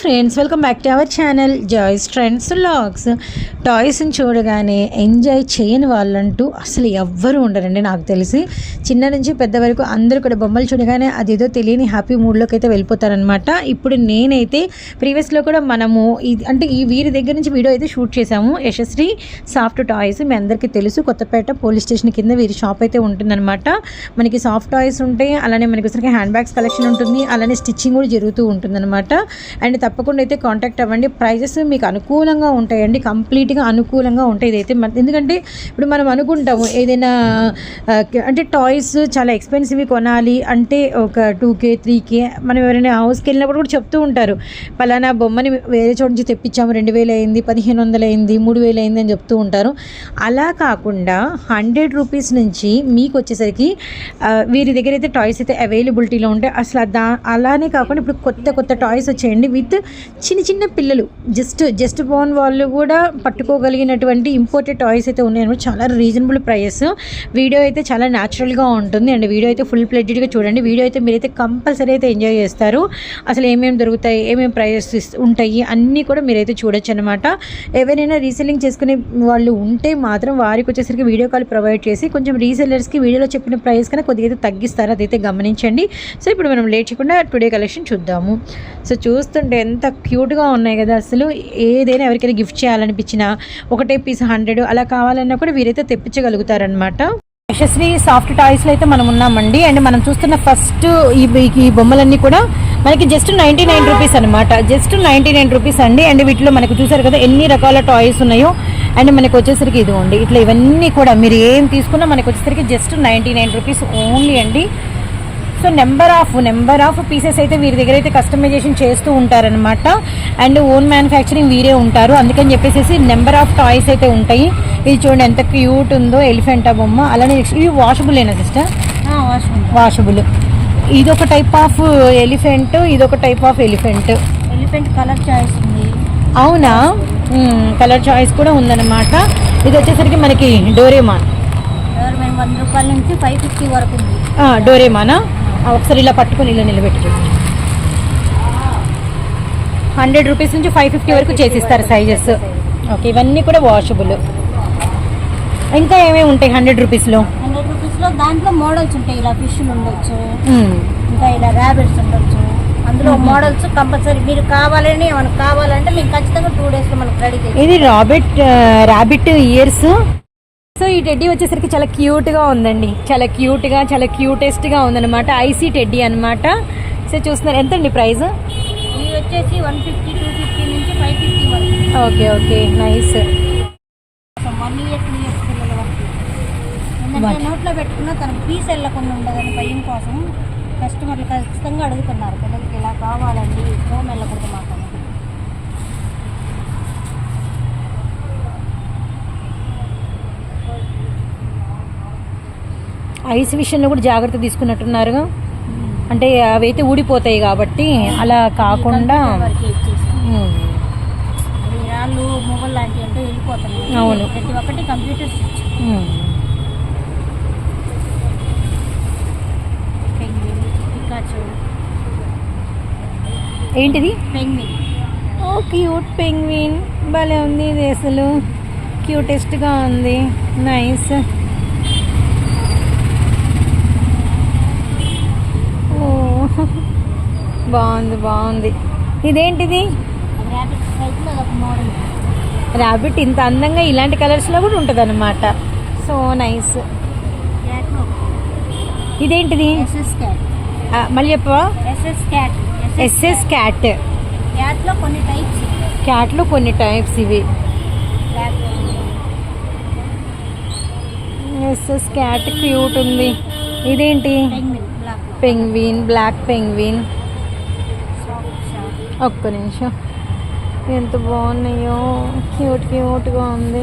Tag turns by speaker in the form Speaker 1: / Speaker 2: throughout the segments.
Speaker 1: Friends welcome back to our channel joys trends logs టాయ్స్ని చూడగానే enjoy చేయని వాళ్ళంటూ అసలు ఎవ్వరూ ఉండరండి నాకు తెలిసి. చిన్న నుంచి పెద్ద వరకు అందరూ కూడా బొమ్మలు చూడగానే అదేదో తెలియని హ్యాపీ మూడ్లోకి అయితే వెళ్ళిపోతారనమాట ఇప్పుడు నేనైతే ప్రీవియస్లో కూడా మనము ఇది అంటే ఈ వీరి దగ్గర నుంచి వీడియో అయితే షూట్ చేశాము. యశస్వి సాఫ్ట్ టాయ్స్ మీ అందరికీ తెలుసు. కొత్తపేట పోలీస్ స్టేషన్ కింద వీరి షాప్ అయితే ఉంటుందన్నమాట. మనకి సాఫ్ట్ టాయ్స్ ఉంటాయి. అలానే మనకి వచ్చరికి హ్యాండ్ బ్యాగ్స్ కలెక్షన్ ఉంటుంది. అలానే స్టిచ్చింగ్ కూడా జరుగుతూ ఉంటుందన్నమాట. అండ్ తప్పకుండా అయితే కాంటాక్ట్ అవ్వండి. ప్రైజెస్ మీకు అనుకూలంగా ఉంటాయండి. కంప్లీట్గా అనుకూలంగా ఉంటాయి ఇదైతే. ఎందుకంటే ఇప్పుడు మనం అనుకుంటాము ఏదైనా అంటే టాయ్స్ చాలా ఎక్స్పెన్సివ్ కొనాలి అంటే ఒక టూ కే త్రీ కే మనం ఎవరైనా హౌస్కి వెళ్ళినప్పుడు కూడా చెప్తూ ఉంటారు. పలానా బొమ్మని వేరే చోట నుంచి తెప్పించాము రెండు వేలు అయింది పదిహేను వందలు అయింది మూడు వేలు అయింది అని చెప్తూ ఉంటారు. అలా కాకుండా హండ్రెడ్ రూపీస్ నుంచి మీకు వచ్చేసరికి వీరి దగ్గర అయితే టాయ్స్ అయితే అవైలబిలిటీలో ఉంటాయి. అసలు దా అలానే కాకుండా ఇప్పుడు కొత్త కొత్త టాయ్స్ వచ్చాయండి. విత్ చిన్న చిన్న పిల్లలు. జస్ట్ జస్ట్ బోర్న్ వాళ్ళు కూడా పట్టుకోగలిగినటువంటి ఇంపోర్టెడ్ టాయ్స్ అయితే ఉన్నాయి చాలా రీజనబుల్ ప్రైస్ వీడియో అయితే చాలా న్యాచురల్గా ఉంటుంది. అండ్ వీడియో అయితే ఫుల్ ప్లెడ్జ్డ్గా చూడండి. వీడియో అయితే మీరైతే కంపల్సరీ అయితే ఎంజాయ్ చేస్తారు. అసలు ఏమేమి దొరుకుతాయి ఏమేమి ప్రైజెస్ ఉంటాయి అన్నీ కూడా మీరైతే చూడొచ్చు అనమాట. ఎవరైనా రీసెల్లింగ్ చేసుకునే వాళ్ళు ఉంటే మాత్రం వారికి వచ్చేసరికి వీడియో కాల్ ప్రొవైడ్ చేసి కొంచెం రీసెల్లర్స్కి వీడియోలో చెప్పిన ప్రైస్ కన్నా కొద్దిగా అయితే తగ్గిస్తారు. అదైతే గమనించండి. సో ఇప్పుడు మనం లేచకుండా టుడే కలెక్షన్ చూద్దాము. సో చూస్తుంటే ఎంత క్యూట్గా ఉన్నాయి కదా అసలు. ఏదైనా ఎవరికైనా గిఫ్ట్ చేయాలనిపించినా ఒకటే పీస్ హండ్రెడ్ అలా కావాలన్నా కూడా వీరైతే తెప్పించగలుగుతారనమాట యశస్వి సాఫ్ట్ టాయ్స్లో అయితే మనం ఉన్నామండి. అండ్ మనం చూస్తున్న ఫస్ట్ ఈ ఈ బొమ్మలన్నీ కూడా మనకి జస్ట్ నైంటీ నైన్ రూపీస్ అనమాట జస్ట్ నైంటీ నైన్ రూపీస్ అండి. అండ్ వీటిలో మనకు చూసారు కదా ఎన్ని రకాల టాయ్స్ ఉన్నాయో. అండ్ మనకి వచ్చేసరికి ఇదిగోండి ఇట్లా ఇవన్నీ కూడా మీరు ఏం తీసుకున్నా మనకి వచ్చేసరికి just ninety nine rupees only అండి. So number of number of pieces అయితే వీరి దగ్గర అయితే కస్టమైజేషన్ చేస్తూ ఉంటారనమాట అండ్ ఓన్ మ్యానుఫ్యాక్చరింగ్ వీరే ఉంటారు. అందుకని చెప్పేసి నెంబర్ ఆఫ్ టాయ్స్ అయితే ఉంటాయి. ఇది చూడండి ఎంత క్యూట్ ఉందో ఎలిఫెంట్ బొమ్మ. అలానే ఇవి వాషబుల్ ఏనా సిస్టర్? వాషబుల్ ఇదొక టైప్ ఆఫ్ ఎలిఫెంట్ ఇదొక type of elephant
Speaker 2: elephant colour choice ఉంది.
Speaker 1: అవునా? కలర్ చాయిస్ కూడా ఉందన్నమాట. ఇది వచ్చేసరికి మనకి డోరేమాన్.
Speaker 2: గవర్నమెంట్ వంద రూపాయల నుంచి ఫైవ్ ఫిఫ్టీ వరకు ఉంది.
Speaker 1: డోరేమానా? ఒకసారి ఇలా పట్టుకొని ఇలా నిలబెట్టి చూపించు హండ్రెడ్ రూపీస్ నుంచి ఫైవ్ ఫిఫ్టీ వరకు చేసిస్తారు సైజెస్. ఓకే ఇవన్నీ కూడా వాషబుల్ ఇంకా ఏమేమి ఉంటాయి హండ్రెడ్ రూపీస్లో?
Speaker 2: హండ్రెడ్ రూపీస్లో దాంట్లో మోడల్స్ ఉంటాయి. ఇలా ఫిష్లు ఉండొచ్చు. ఇంకా ఇలా ర్యాబిట్స్ ఉండొచ్చు. అందులో మోడల్స్ కంపల్సరీ మీరు కావాలని మనకు కావాలంటే మీకు ఖచ్చితంగా టూ డేస్లో మనకు రెడీ
Speaker 1: ఇది రాబిట్ ర్యాబిట్ ఇయర్స్ సో ఈ టెడ్డీ వచ్చేసరికి చాలా క్యూట్గా ఉందండి. చాలా క్యూట్గా చాలా క్యూటెస్ట్గా ఉందన్నమాట. ఐసీ టెడ్డీ అన్నమాట. సో చూస్తున్నారు ఎంత అండి ప్రైస్
Speaker 2: వచ్చేసి వన్ ఫిఫ్టీ టూ ఫిఫ్టీ నుంచి ఫైవ్ ఫిఫ్టీ వరకు.
Speaker 1: Okay okay nice.
Speaker 2: One year two years పిల్లల వరకు. ఎందుకంటే
Speaker 1: What?
Speaker 2: నోట్లో పెట్టుకున్న తనకు పీస్ వెళ్ళకుండా ఉండదని భయం కోసం కస్టమర్లు ఖచ్చితంగా అడుగుతున్నారు పిల్లలకి ఇలా కావాలండి హోమ్ వెళ్ళకూడదు మాకు
Speaker 1: ఐస్ విషయంలో కూడా జాగ్రత్త తీసుకున్నట్టున్నారుగా. అంటే అవైతే ఊడిపోతాయి కాబట్టి అలా కాకుండా అవును.
Speaker 2: ప్రతి ఒక్కటి కంప్యూటర్
Speaker 1: ఏంటిది?
Speaker 2: పెంగ్విన్.
Speaker 1: Oh cute penguin. భలే ఉంది ఇది అసలు. క్యూటెస్ట్గా ఉంది. నైస్. బాగుంది బాగుంది. ఇదేంటిది? ర్యాబిట్ ఇంత అందంగా ఇలాంటి కలర్స్లో కూడా ఉంటుంది అనమాట సో నైస్ ఇదేంటిది మళ్ళీ చెప్పవా?
Speaker 2: ఎస్ఎస్ క్యాట్ క్యాట్లో కొన్ని టైప్స్
Speaker 1: క్యాట్లో కొన్ని టైప్స్ ఇవి. ఎస్ఎస్ క్యాట్ క్యూట్ ఉంది. ఇదేంటి?
Speaker 2: Penguin black
Speaker 1: penguin black penguin
Speaker 2: soft short
Speaker 1: ఒక్క నిమిషం. ఎంత బాగున్నాయో. క్యూట్ క్యూట్గా ఉంది.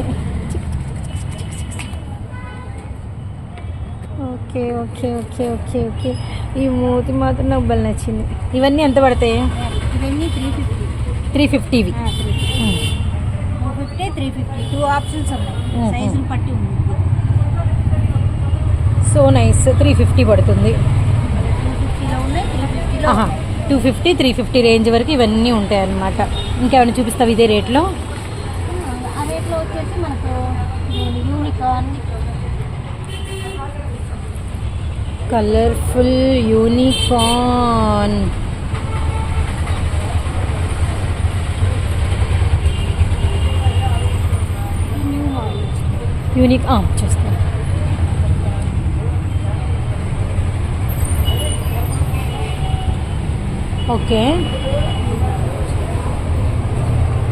Speaker 1: Okay okay okay okay okay. ఈ మూతి మాత్రం నాకు బలి నచ్చింది. ఇవన్నీ ఎంత పడతాయి?
Speaker 2: ఇవన్నీ three fifty
Speaker 1: three ఫిఫ్టీవి
Speaker 2: three fifty two fifty three fifty two options ఉన్నాయి. ఉంది.
Speaker 1: సో నైస్ త్రీ ఫిఫ్టీ పడుతుంది.
Speaker 2: ఫిఫ్టీలో ఉన్నాయి త్రీ ఫిఫ్టీలో
Speaker 1: two fifty three fifty range వరకు ఇవన్నీ ఉంటాయి అన్నమాట ఇంకేమైనా చూపిస్తావు ఇదే రేట్లో?
Speaker 2: ఆ రేట్లో వచ్చేసి మనకు unicorn
Speaker 1: colourful unicorn unique okay.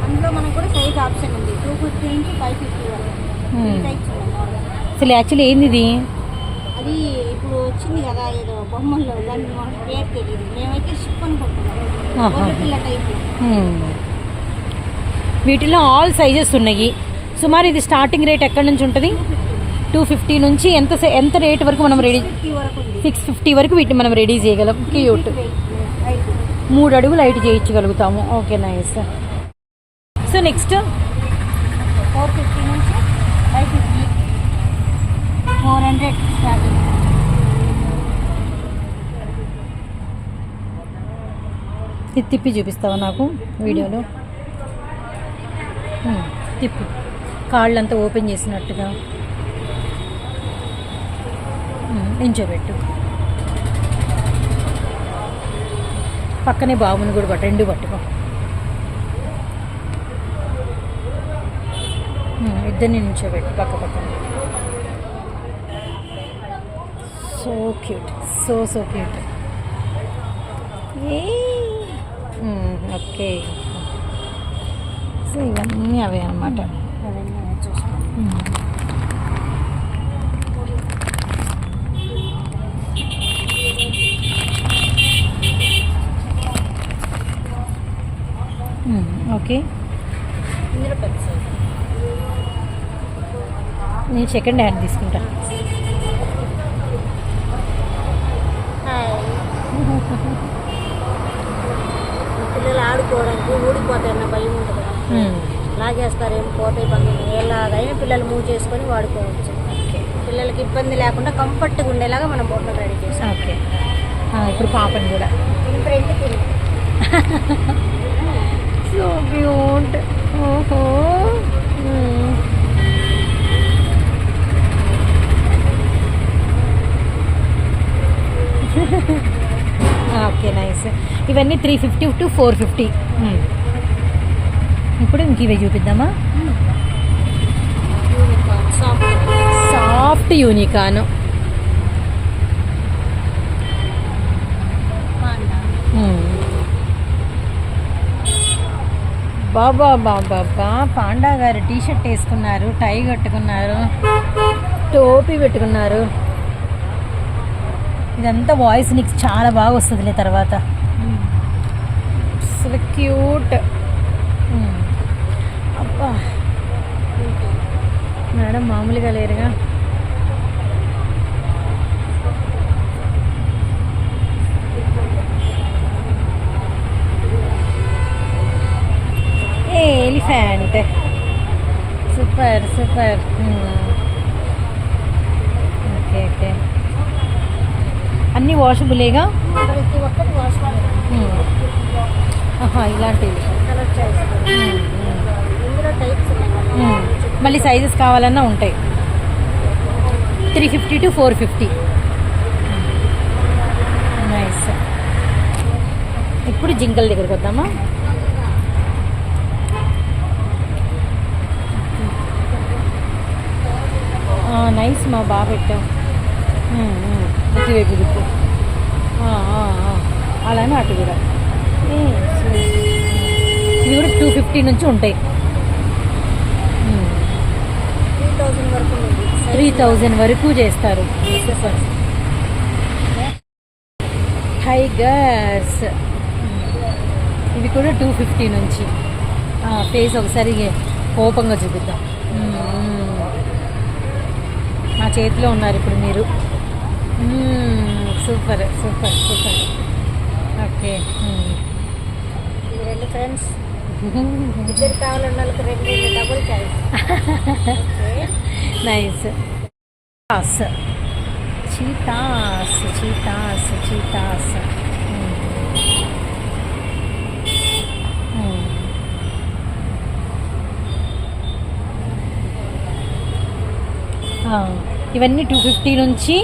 Speaker 2: అందులో మనకు కూడా సైజ్ ఆప్షన్ ఉంది. టూ ఫిఫ్టీ నుంచి ఫైవ్ ఫిఫ్టీ వరకు.
Speaker 1: Hmm. అసలు యాక్చువల్లీ ఏంది ఇది
Speaker 2: అది ఇప్పుడు వచ్చింది కదా ఏదో బొమ్మల్లో దాన్ని మనకు పేరు తెలియదు మేమైతే షిప్ అనుకుంటున్నాం టైప్.
Speaker 1: Hmm. వీటిలో ఆల్ సైజెస్ ఉన్నాయి. సుమారు ఇది స్టార్టింగ్ రేట్ ఎక్కడి నుంచి ఉంటుంది? టూ ఫిఫ్టీ నుంచి ఎంత ఎంత రేట్ వరకు మనం రెడీ సిక్స్ ఫిఫ్టీ వరకు వీటిని మనం రెడీ చేయగలం. క్యూట్ మూడు అడుగులు light చేయించగలుగుతాము. Okay nice. So next.
Speaker 2: Four fifty నుంచి five fifty. Four hundred starting
Speaker 1: ఇది తిప్పి చూపిస్తావా నాకు వీడియోలో? Hmm, తిప్పు. కాళ్ళంతా ఓపెన్ చేసినట్టుగా. Hmm, నించోబెట్టు పక్కనే బాబుని కూడా పట్టు రెండు పట్టుకో ఇద్దరిని నించోబెట్టు పక్క పక్కన. So cute so so cute okay so ఇవన్నీ అవే అనమాట
Speaker 2: అవన్నీ సైజ్
Speaker 1: నేను సెకండ్ హ్యాండ్ తీసుకుంటా.
Speaker 2: హాయ్ పిల్లలు ఆడుకోవడానికి ఊడిపోతాయన్న భయం ఉంటుంది. లాగేస్తారేం పోతాయి పనులు ఎలాగైనా పిల్లలు మూవ్ చేసుకొని వాడుకోవచ్చు. పిల్లలకి ఇబ్బంది లేకుండా కంఫర్ట్గా ఉండేలాగా మనం బొమ్మలు రెడీ చేసాం
Speaker 1: ఓకే. ఇప్పుడు పాపని కూడా.
Speaker 2: ఫ్రంట్ కింద
Speaker 1: సో క్యూట్ ఓహో. ఓకే నైస్ ఇవన్నీ three fifty to four fifty ఇప్పుడు ఇంక ఇవే చూపిద్దామా?
Speaker 2: సాఫ్ట్
Speaker 1: సాఫ్ట్ యూనికాను బాబా బాబా పాండా గారు టీ షర్ట్ వేసుకున్నారు టై కట్టుకున్నారు టోపీ పెట్టుకున్నారు. ఇదంతా వాయిస్ నీకు చాలా బాగా వస్తుందిలే తర్వాత. అసలు క్యూట్. అబ్బా. మేడం మామూలుగా లేరుగా ఏ ఎలిఫెంట్ సూపర్. Okay okay. అన్నీ వాషబులేగా? ఇలాంటివి. మళ్ళీ సైజెస్ కావాలన్నా ఉంటాయి. Three fifty to four fifty. Nice. ఇప్పుడు జింకల్ దగ్గరికి వద్దామా? నైస్ మా బాగా పెట్టావు మ్మ్, దిక్కు అలానే అటు కూడా. ఇవి కూడా టూ ఫిఫ్టీ నుంచి ఉంటాయి.
Speaker 2: త్రీ థౌజండ్ వరకు
Speaker 1: చేస్తారు. టైగర్స్ ఇవి కూడా టూ ఫిఫ్టీ నుంచి. ఫేస్ ఒకసారి కోపంగా చూపిద్దాం. నా చేతిలో ఉన్నారు ఇప్పుడు మీరు. Super super super. ఓకే
Speaker 2: రెండు ఫ్రెండ్స్. ఇద్దరు కావాలన్న వాళ్ళకి రెండు రెండు double
Speaker 1: nice. Cheetahs. Cheetahs cheetahs cheetahs. Oh. ఇవన్నీ టూ ఫిఫ్టీ నుంచి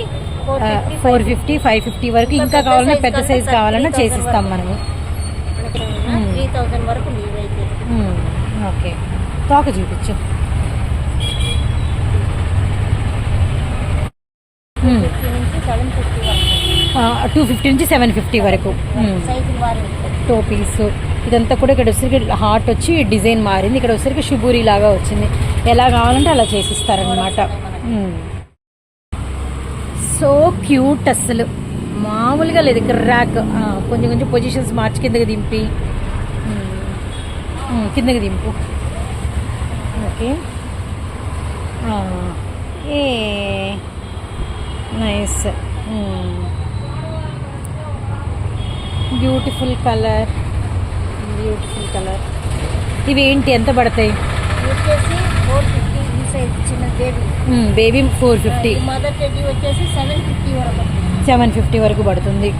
Speaker 2: 450,
Speaker 1: ఫోర్ ఫిఫ్టీ ఫైవ్ ఫిఫ్టీ వరకు
Speaker 2: ఇంకా
Speaker 1: కావాలన్నా పెద్ద సైజ్ కావాలన్నా
Speaker 2: 3000
Speaker 1: చేసిస్తాం మనము.
Speaker 2: త్రీ థౌసండ్ వరకు లీవ్ అయితే
Speaker 1: ఓకే తోక చూపించు.
Speaker 2: నుంచి సెవెన్ ఫిఫ్టీ
Speaker 1: టూ నుంచి సెవెన్ ఫిఫ్టీ వరకు. టోపీస్ ఇదంతా కూడా ఇక్కడ వచ్చేసరికి హార్ట్ వచ్చి డిజైన్ మారింది. ఇక్కడ వచ్చేసరికి షుబూరి లాగా వచ్చింది. ఎలా కావాలంటే అలా చేసిస్తారనమాట సో క్యూట్ అస్సలు. మామూలుగా లేదు ఇక్కడ ర్యాక్ కొంచెం కొంచెం పొజిషన్స్ మార్చి కిందకి దింపి. కిందకి దింపు. ఓకే. ఏ nice. Beautiful colour. Beautiful colour. ఇవి ఏంటి ఎంత పడతాయి?
Speaker 2: సైజ్ చిన్న baby
Speaker 1: baby four fifty
Speaker 2: mother teddy వచ్చేసి సెవెన్ ఫిఫ్టీ వరకు
Speaker 1: సెవెన్ ఫిఫ్టీ వరకు పడుతుంది.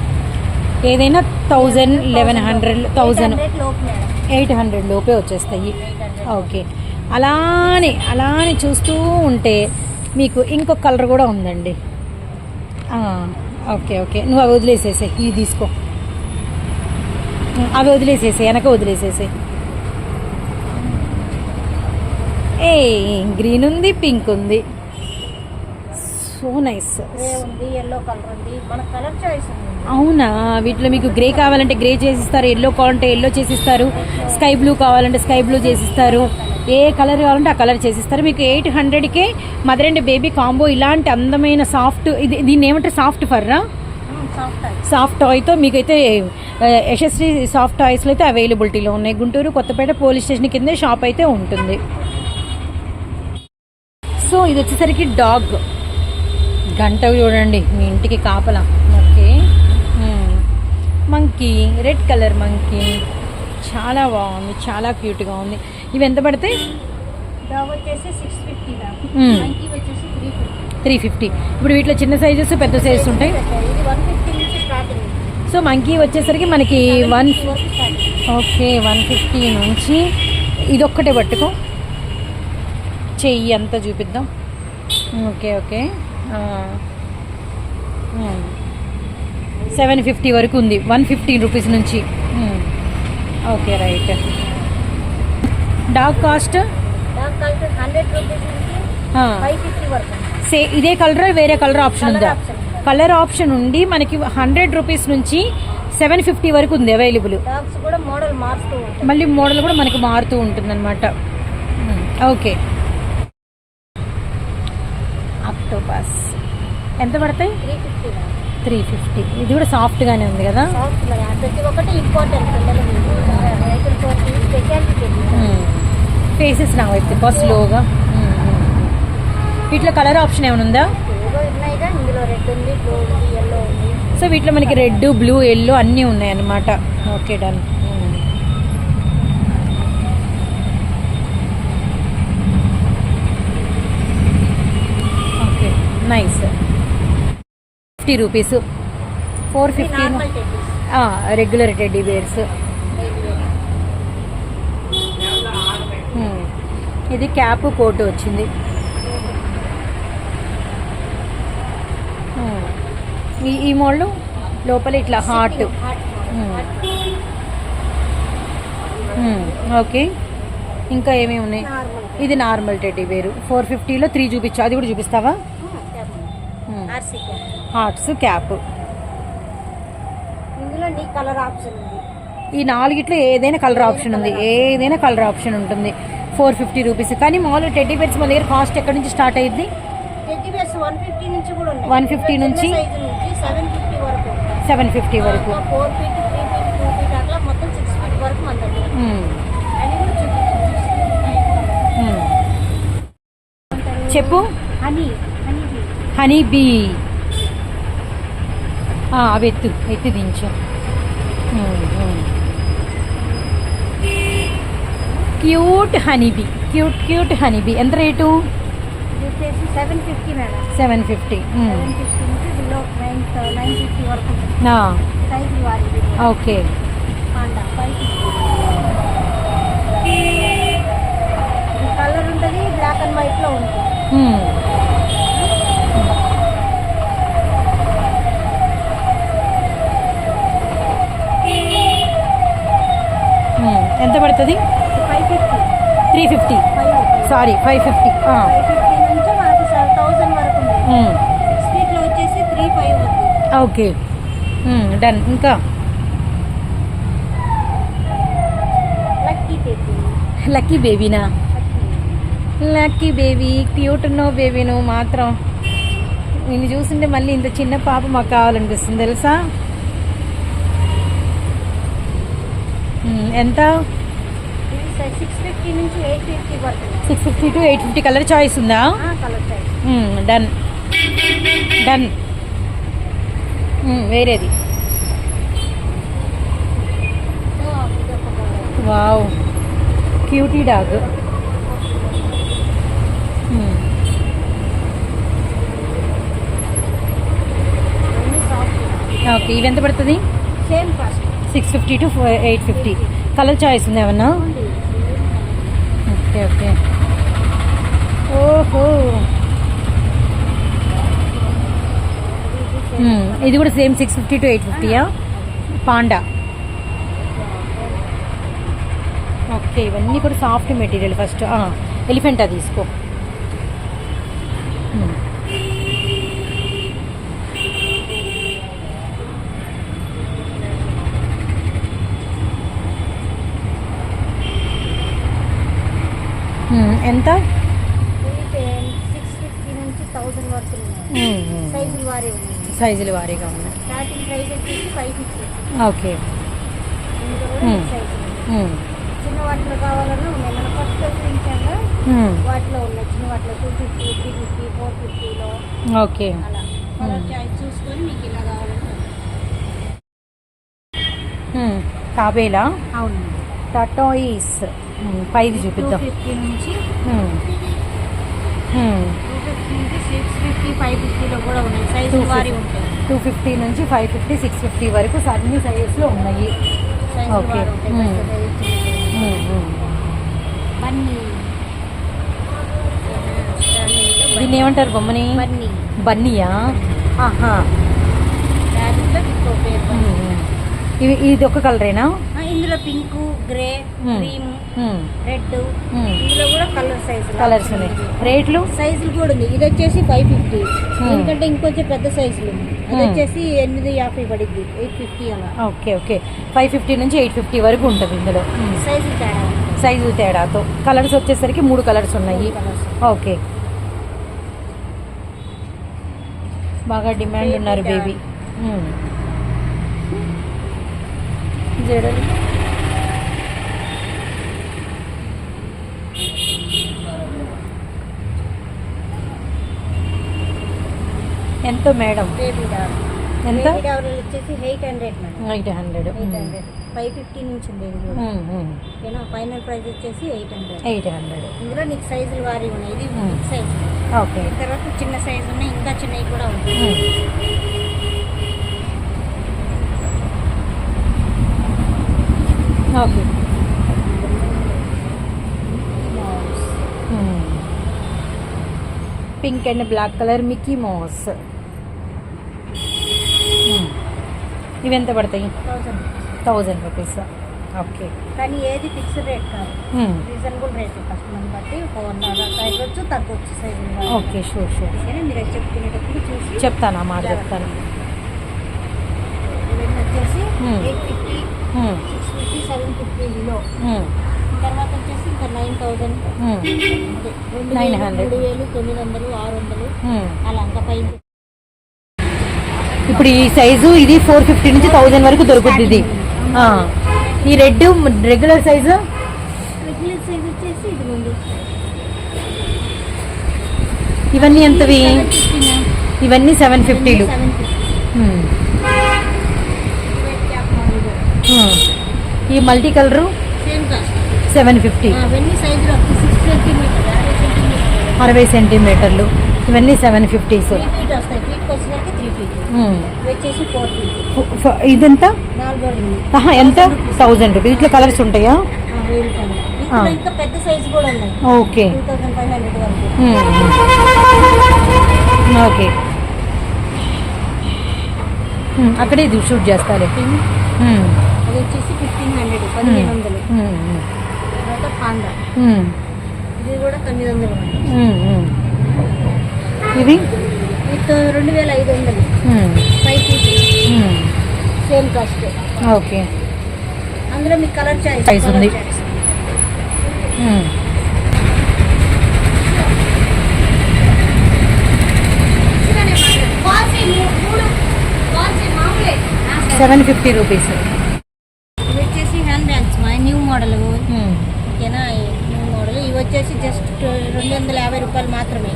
Speaker 1: ఏదైనా thousand eleven hundred thousand eight hundred లోపే వచ్చేస్తాయి. ఓకే అలానే అలానే చూస్తూ ఉంటే మీకు ఇంకొక కలర్ కూడా ఉందండి. ఓకే ఓకే నువ్వు అవి వదిలేసేసే ఇవి తీసుకో. అవి వదిలేసేసే వెనక వదిలేసేసే ఏ గ్రీన్ ఉంది పింక్ ఉంది. సో నైస్
Speaker 2: ఎల్లో కలర్ ఉంది. మన కలర్ చాయిస్ ఉంది.
Speaker 1: అవునా? వీటిలో మీకు గ్రే కావాలంటే గ్రే చేసిస్తారు ఎల్లో కావాలంటే ఎల్లో చేసిస్తారు స్కై బ్లూ కావాలంటే స్కై బ్లూ చేసిస్తారు. ఏ కలర్ కావాలంటే ఆ కలర్ చేసిస్తారు. మీకు ఎయిట్ హండ్రెడ్కే మదర్ అండ్ బేబీ కాంబో ఇలాంటి అందమైన సాఫ్ట్ ఇది దీన్ని ఏమంటే సాఫ్ట్ ఫర్రా
Speaker 2: సాఫ్ట్
Speaker 1: సాఫ్ట్ టాయ్తో మీకైతే యశస్వి సాఫ్ట్ టాయ్స్లో అయితే అవైలబిలిటీలో ఉన్నాయి. గుంటూరు కొత్తపేట పోలీస్ స్టేషన్ కిందే షాప్ అయితే ఉంటుంది. సో ఇది వచ్చేసరికి డాగ్. గంట చూడండి మీ ఇంటికి కాపలా. Okay. Monkey red colour monkey. చాలా బాగుంది చాలా క్యూట్గా ఉంది. ఇవి ఎంత
Speaker 2: వచ్చేసి త్రీ ఫిఫ్టీ.
Speaker 1: ఇప్పుడు వీటిలో చిన్న సైజెస్ పెద్ద సైజెస్ ఉంటాయి? సో మంకీ వచ్చేసరికి మనకి వన్ ఓకే వన్ ఫిఫ్టీ నుంచి. ఇదొక్కటే పట్టుకో. చెయ్యి అంతా చూపిద్దాం. Okay okay. సెవెన్ ఫిఫ్టీ వరకు ఉంది. వన్ ఫిఫ్టీ రూపీస్ నుంచి. Okay right. Dog cost? Say ఇదే కలర్ వేరే కలర్ ఆప్షన్ ఉందా? కలర్ ఆప్షన్ ఉండి మనకి హండ్రెడ్ రూపీస్ నుంచి సెవెన్ ఫిఫ్టీ వరకు ఉంది అవైలబుల్. మళ్ళీ మోడల్ కూడా మనకి మారుతూ ఉంటుంది అనమాట ఓకే. ఎంత పడతాయి?
Speaker 2: Three fifty
Speaker 1: three fifty. ఇది కూడా సాఫ్ట్గానే ఉంది కదా?
Speaker 2: సాఫ్ట్ ప్రతి ఒక్కటి ఇంపార్టెంట్
Speaker 1: ఫేసెస్ నా వైపు స్లోగా వీటిలో కలర్ ఆప్షన్ ఏమైనా ఉందా? సో వీటిలో మనకి రెడ్ బ్లూ ఎల్లో అన్నీ ఉన్నాయి అన్నమాట okay done. Okay nice. Fifty rupees. Four fifty regular teddy bears ఇది క్యాప్ కోట్ వచ్చింది. Hmm. ఈ ఈ మోళ్ళు లోపల ఇట్లా హార్ట్. ఓకే ఇంకా ఏమేమి ఉన్నాయి? ఇది నార్మల్ టెడ్డీ బేరు ఫోర్ ఫిఫ్టీలో త్రీ చూపించు. అది కూడా చూపిస్తావా? Hearts cap.
Speaker 2: ఇందులో నీ కలర్ ఆప్షన్ ఉంది.
Speaker 1: ఈ నాలుగిట్లో ఏదైనా కలర్ ఆప్షన్ ఉంది. ఏదైనా కలర్ ఆప్షన్ ఉంటుంది. Four fifty rupees. కానీ మామూలుగా టెడ్డీ బేర్స్ మన దగ్గర కాస్ట్ ఎక్కడి నుంచి స్టార్ట్ అయ్యింది
Speaker 2: వన్ ఫిఫ్టీ నుంచి కూడా ఉన్నాయి.
Speaker 1: 150 నుంచి?
Speaker 2: సైజ్ నుంచి సెవెన్ ఫిఫ్టీ వరకు.
Speaker 1: చెప్పు.
Speaker 2: Honey honey
Speaker 1: bee. అవి ఎత్తు ఎత్తి దించు. Cute honey bee cute cute honey bee. ఎంత rate?
Speaker 2: Seven fifty.
Speaker 1: Seven fifty okay.
Speaker 2: Colour ఉంటుంది బ్లాక్ అండ్ వైట్లో ఉంటుంది.
Speaker 1: ఎంత పడుతుంది? Three fifty sorry five fifty okay. Done ఇంకా?
Speaker 2: లక్కీ
Speaker 1: బేబీనా లక్కీ బేబీ క్యూట్ ఉన్నావు బేబీ నువ్వు మాత్రం. నేను చూస్తుంటే మళ్ళీ ఇంత చిన్న పాప మాకు కావాలనిపిస్తుంది తెలుసా? ఎంత?
Speaker 2: Six fifty
Speaker 1: to eight fifty colour choice ఉందా? డన్ డన్ వేరేది. వావ్. Cutie dog. ఓకే ఇవి ఎంత పడుతుంది?
Speaker 2: Same cost.
Speaker 1: Six fifty to eight fifty colour choice ఉంది ఏమన్నా? Okay okay. ఓహో. ఇది కూడా same six fifty to eight ఫిఫ్టీయా panda. Okay ఇవన్నీ కూడా సాఫ్ట్ మెటీరియల్ ఫస్ట్ ఎలిఫెంటా తీసుకో. ఎంత.
Speaker 2: సైజులు
Speaker 1: వారీగా ఉన్నాయి ఓకే.
Speaker 2: చిన్న వాటిలో కావాలన్నా ఉన్నాయి మన ఫస్ట్ చూపించాక
Speaker 1: మ్మ్.
Speaker 2: వాటిలో ఉన్నాయి చిన్న వాటిలో two fifty three fifty four ఫిఫ్టీలో
Speaker 1: ఓకే
Speaker 2: అలా చూసుకొని మీకు ఇలా.
Speaker 1: తాబేలా
Speaker 2: అవును
Speaker 1: టటోయిస్. పైది చూపిద్దాం.
Speaker 2: ఫిఫ్టీ నుంచి. టూ ఫిఫ్టీ నుంచి ఫైవ్ ఫిఫ్టీలో కూడా ఉన్నాయి. సైజు
Speaker 1: 250.
Speaker 2: వారి ఉంటాయి
Speaker 1: టూ ఫిఫ్టీ సిక్స్ ఫిఫ్టీ వరకు అన్ని సైజెస్లో ఉన్నాయి.
Speaker 2: బన్నీ.
Speaker 1: దీన్ని ఏమంటారు బొమ్మని?
Speaker 2: బన్నీ.
Speaker 1: బన్నీయా? ఆహా. ఇవి ఇది ఒక కలరేనా?
Speaker 2: ఇందులో పింక్ గ్రే. క్రీమ్. రెడ్
Speaker 1: మ్మ్.
Speaker 2: ఇందులో కూడా కలర్ సైజు
Speaker 1: కలర్స్ ఉన్నాయి. రేట్లు
Speaker 2: సైజులు కూడా ఉంది. ఇది వచ్చేసి ఫైవ్ ఫిఫ్టీ
Speaker 1: Hmm.
Speaker 2: ఎందుకంటే ఇంకొంచెం పెద్ద సైజులు
Speaker 1: Hmm.
Speaker 2: వచ్చేసి ఎనిమిది యాభై పడిద్ది. ఎయిట్ ఫిఫ్టీ అలా.
Speaker 1: ఓకే ఓకే ఫైవ్ ఫిఫ్టీ నుంచి ఎయిట్ ఫిఫ్టీ వరకు ఉంటుంది ఇందులో.
Speaker 2: సైజు తేడా.
Speaker 1: సైజు తేడాతో. కలర్స్ వచ్చేసరికి మూడు కలర్స్ ఉన్నాయి. ఓకే బాగా డిమాండ్ ఉన్నారు. బేబీ జడలు ఎంతో మేడం?
Speaker 2: బేబీ డాల్
Speaker 1: ఎంత?
Speaker 2: బేబీ వచ్చేసి eight hundred madam.
Speaker 1: Eight hundred
Speaker 2: eight hundred five fifty నుంచి ఉంది ఇది కూడా. ఓకేనా ఫైనల్ ప్రైస్ వచ్చేసి ఎయిట్ హండ్రెడ్
Speaker 1: ఎయిట్ హండ్రెడ్
Speaker 2: ఇందులో నీకు సైజులు వారి ఉన్నాయి ఇది
Speaker 1: Hmm.
Speaker 2: బిగ్ సైజ్
Speaker 1: ఓకే
Speaker 2: తర్వాత చిన్న సైజు ఉన్నాయి ఇంకా చిన్నవి కూడా ఉన్నాయి
Speaker 1: okay pink and black colour Mickey Mouse ఇవి ఎంత పడతాయి? Thousand rupees. ఓకే.
Speaker 2: కానీ ఏది ఫిక్స్డ్ రేట్ కాదు. రీజనబుల్ రేట్ కస్టమర్ బట్టి ఒక తగ్గొచ్చు తగ్గొచ్చు సైజు
Speaker 1: ఓకే షూర్ షూర్
Speaker 2: మీరు అది చెప్పుకునేటప్పుడు చూసి
Speaker 1: చెప్తాను మాట చెప్తాను.
Speaker 2: వచ్చేసి. Eight fifty six fifty seven ఫిఫ్టీలో తర్వాత వచ్చేసి ఇంకా నైన్ థౌజండ్ రెండు
Speaker 1: 900.
Speaker 2: వేలు మూడు వేలు తొమ్మిది వందలు ఆరు వందలు. అలా ఇంకా పైన
Speaker 1: ఇప్పుడు ఈ సైజు ఇది ఫోర్ ఫిఫ్టీ నుంచి థౌజండ్ వరకు దొరుకుతుంది ఇది. ఈ red regular size
Speaker 2: regular size వచ్చేసి ఇది ముందు
Speaker 1: ఇవన్నీ ఎంతవి? ఇవన్నీ సెవెన్ ఫిఫ్టీలు
Speaker 2: ఫిఫ్టీ
Speaker 1: ఈ మల్టీ కలరు సెవెన్ ఫిఫ్టీ. అరవై సెంటీమీటర్లు. ఇవన్నీ సెవెన్ ఫీట్స్
Speaker 2: త్రీ ఫీట్ వస్తాయి. ఫీట్కి వచ్చేసరికి త్రీ ఫీట్ ఇవి వచ్చేసి ఫోర్ ఫీట్
Speaker 1: ఇదెంత? ఎంత? థౌజండ్ రూపీస్ ఇట్లా కలర్స్ ఉంటాయా? ఓకే. ఓకే. అక్కడే ఇది షూట్ చేస్తారు
Speaker 2: అది వచ్చేసి ఫిఫ్టీన్ హండ్రెడ్ పదిహేను వందలు.
Speaker 1: ఉమ్,
Speaker 2: ఇది కూడా తొమ్మిది వందలు.
Speaker 1: ఇది?
Speaker 2: రెండు వేల ఐదు వందలు
Speaker 1: ఉమ్.
Speaker 2: Same cost.
Speaker 1: ఓకే.
Speaker 2: అందులో మీకు కలర్ చాయిస్
Speaker 1: ఉంది. సెవెన్ ఫిఫ్టీ రూపీస్
Speaker 2: ఇవి వచ్చేసి హ్యాండ్ బ్యాగ్స్ మా న్యూ మోడల్
Speaker 1: ఉమ్,
Speaker 2: ఓకేనా ఈ న్యూ మోడల్ ఇవి వచ్చేసి జస్ట్ రెండు వందల యాభై రూపాయలు మాత్రమే.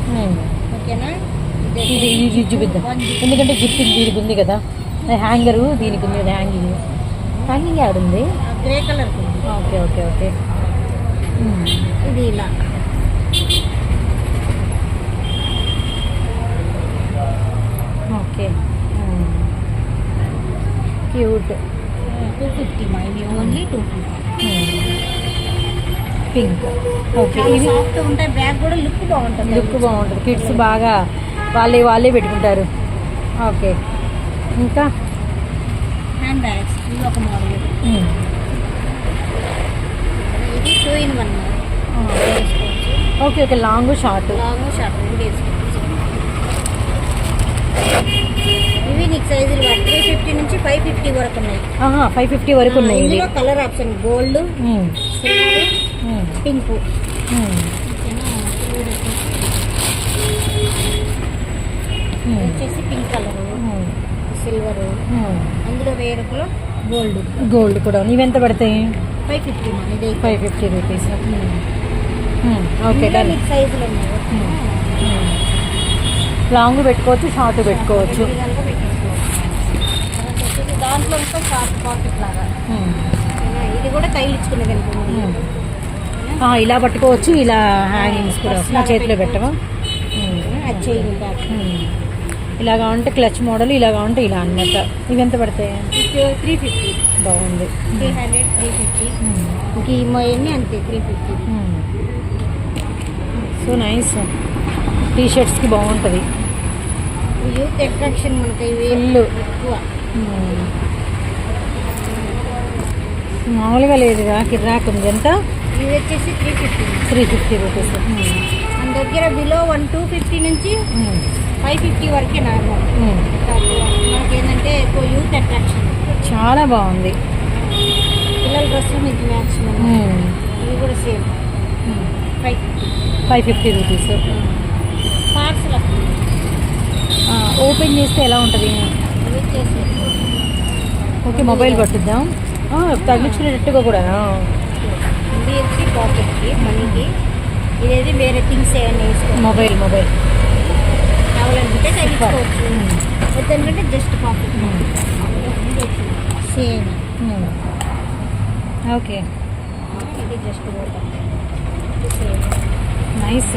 Speaker 2: ఓకేనా?
Speaker 1: ఇది ఇది చూపిద్దాం. ఎందుకంటే జిప్ దీనికి ఉంది కదా. హ్యాంగరు దీనికి ఉంది హ్యాంగింగ్. హ్యాంగింగ్ ఆడుంది
Speaker 2: grey colour
Speaker 1: okay okay okay.
Speaker 2: ఇది ఇలా.
Speaker 1: ఓకే. క్యూట్.
Speaker 2: టూ ఫిఫ్టీ మా ఇవి only two fifty
Speaker 1: pink. Okay
Speaker 2: soft ఉంటాయి. బ్యాగ్ కూడా లుక్ బాగుంటుంది.
Speaker 1: లుక్ బాగుంటుంది. కిడ్స్ బాగా వాళ్ళే వాళ్ళే పెట్టుకుంటారు. ఓకే ఇంకా?
Speaker 2: హ్యాండ్ బ్యాగ్స్ ఇది ఒక మోడల్
Speaker 1: ఉమ్.
Speaker 2: ఇది టూ ఇన్ వన్ వేసుకోవచ్చు
Speaker 1: okay okay long short
Speaker 2: long short ఇవి నీకు సైజులు త్రీ ఫిఫ్టీ నుంచి ఫైవ్ ఫిఫ్టీ వరకు ఉన్నాయి.
Speaker 1: ఫైవ్ ఫిఫ్టీ వరకు ఉన్నాయి
Speaker 2: కలర్ ఆప్షన్ గోల్డ్ పింక్. వచ్చేసి పింక్ కలర్. సిల్వర్. అందులో వేరొకలో గోల్డ్.
Speaker 1: గోల్డ్ కూడా. ఇవెంత పడతాయి?
Speaker 2: ఫైవ్ ఫిఫ్టీ ఇది
Speaker 1: five fifty rupees. Okay done.
Speaker 2: సైజులు ఉన్నాయి.
Speaker 1: లాంగ్ పెట్టుకోవచ్చు షార్ట్ పెట్టుకోవచ్చు.
Speaker 2: దాంట్లో ఇంకా షార్ట్ పాకెట్ లాగా? ఇది కూడా తగిలించుకునేది.
Speaker 1: ఆ, ఇలా పట్టుకోవచ్చు ఇలా హ్యాంగింగ్స్ కూడా నా చేతిలో పెట్టవా?
Speaker 2: చేయండి బ్యాగ్
Speaker 1: ఉమ్. ఇలాగా ఉంటే క్లచ్ మోడల్ ఇలాగా ఉంటే ఇలా అన్నమాట. ఇవి ఎంత పడతాయి?
Speaker 2: త్రీ ఫిఫ్టీ
Speaker 1: బాగుంది.
Speaker 2: త్రీ హండ్రెడ్ త్రీ ఫిఫ్టీ అంతే? Three fifty.
Speaker 1: So nice T షర్ట్స్కి బాగుంటుంది.
Speaker 2: యూత్ అట్రాక్షన్ మనకి ఎక్కువ.
Speaker 1: ఉమ్. మామూలుగా లేదుగా కిర్రాక్ ఉంది ఎంత?
Speaker 2: ఇవి వచ్చేసి three fifty
Speaker 1: three fifty rupees
Speaker 2: మన దగ్గర బిలో వన్ టూ ఫిఫ్టీ నుంచి ఫైవ్ ఫిఫ్టీ వరకే నార్మల్ మనకి ఏంటంటే ఎక్కువ యూత్ అట్రాక్షన్
Speaker 1: చాలా బాగుంది.
Speaker 2: పిల్లల డ్రెస్సులు మీకు మ్యాక్సిమం ఇవి కూడా same five fifty
Speaker 1: five fifty rupees
Speaker 2: parcel
Speaker 1: open చేస్తే ఎలా ఉంటుంది? ఓకే మొబైల్ పట్టుద్దాం ఆ, తగిలించుకునేటట్టుగా
Speaker 2: వచ్చి పాకెట్కి మనీకి ఇదేది వేరే థింగ్స్ ఏమైనా వేసుకోవాలి
Speaker 1: మొబైల్ మొబైల్
Speaker 2: కావాలనుకుంటే తగ్గించుకోవచ్చు వద్దనుకుంటే జస్ట్ పాకెట్ సేమ్
Speaker 1: ఓకే
Speaker 2: ఇది జస్ట్ సేమ్
Speaker 1: నైస్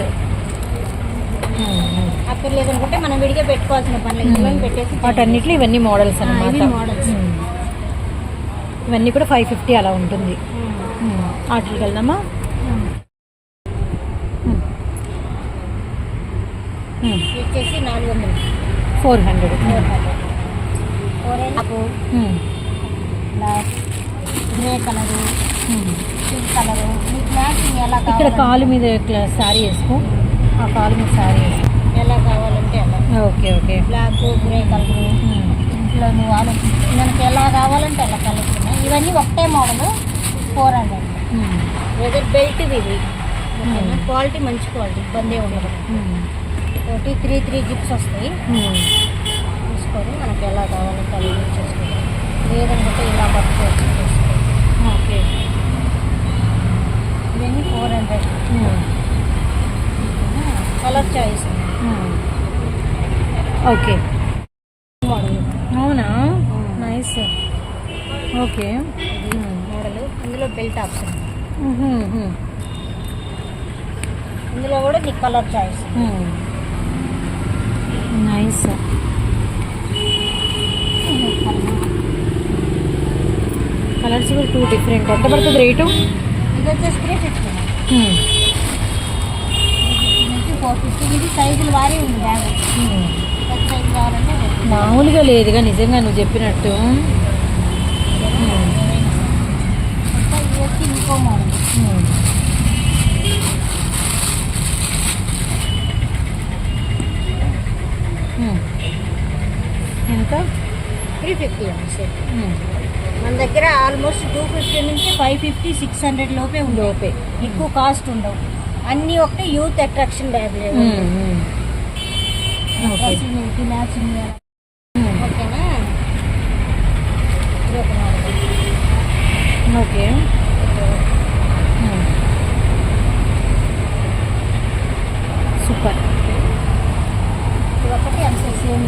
Speaker 2: అక్కడ లేదనుకుంటే మనం విడిగా పెట్టుకోవాల్సిన పనులు ఇందులో పెట్టేసి
Speaker 1: వాటన్నిటిలో ఇవన్నీ మోడల్స్ అన్నమాట.
Speaker 2: models.
Speaker 1: ఉమ్. ఇవన్నీ కూడా ఫైవ్ ఫిఫ్టీ అలా ఉంటుంది. వాటికి వెళ్దామా
Speaker 2: వచ్చేసి నాలుగు వందలు
Speaker 1: four hundred.
Speaker 2: Four hundred. Four grey colour pink colour. మీకు మ్యాచింగ్ ఎలా
Speaker 1: ఇక్కడ కాలు మీద శారీ వేసుకో. ఆ కాలు మీద శారీ వేసుకో.
Speaker 2: ఎలా కావాలంటే అలా.
Speaker 1: Okay okay.
Speaker 2: Black grey colour. ఇంట్లో నువ్వు ఆలోచించి మనకి ఎలా కావాలంటే అలా కలర్స్ ఉన్నాయి ఇవన్నీ ఒకటే model four hundred. Leather belt ఇవి ఓకేనా క్వాలిటీ మంచి క్వాలిటీ ఇబ్బంది ఉండదు. ఒకటి త్రీ త్రీ జిప్స్ వస్తాయి. తీసుకొని మనకి ఎలా కావాలంటే అలా యూజ్ చేసుకోవాలి లేదనుకుంటే ఇలా పట్టుకోవచ్చు
Speaker 1: ఓకే
Speaker 2: ఇవన్నీ four hundred colour choice
Speaker 1: okay అవునా? Nice okay
Speaker 2: belt option. ఇందులో కూడా నీకు కలర్ చాయిస్.
Speaker 1: నైస్. కలర్స్ కూడా టూ డిఫరెంట్. ఎంత పడుతుంది రేటు?
Speaker 2: ఇది వచ్చేసి త్రీ ఫిఫ్టీ ఫోర్ ఫిఫ్టీ ఇది సైజులు వారి ఉంది బ్యాగ్ సైజు కావాలంటే.
Speaker 1: మామూలుగా లేదుగా నిజంగా నువ్వు చెప్పినట్టు.
Speaker 2: ఎంత త్రీ ఫిఫ్టీ మన దగ్గర ఆల్మోస్ట్ టూ ఫిఫ్టీ నుంచి ఫైవ్ ఫిఫ్టీ సిక్స్ హండ్రెడ్ లోపే
Speaker 1: లోపే
Speaker 2: ఎక్కువ కాస్ట్ ఉండవు అన్నీ ఒకటే యూత్ అట్రాక్షన్ బ్యాగ్ ఓకేనా
Speaker 1: ఓకే సూపర్
Speaker 2: ఇది ఒకటి అంతే సేమ్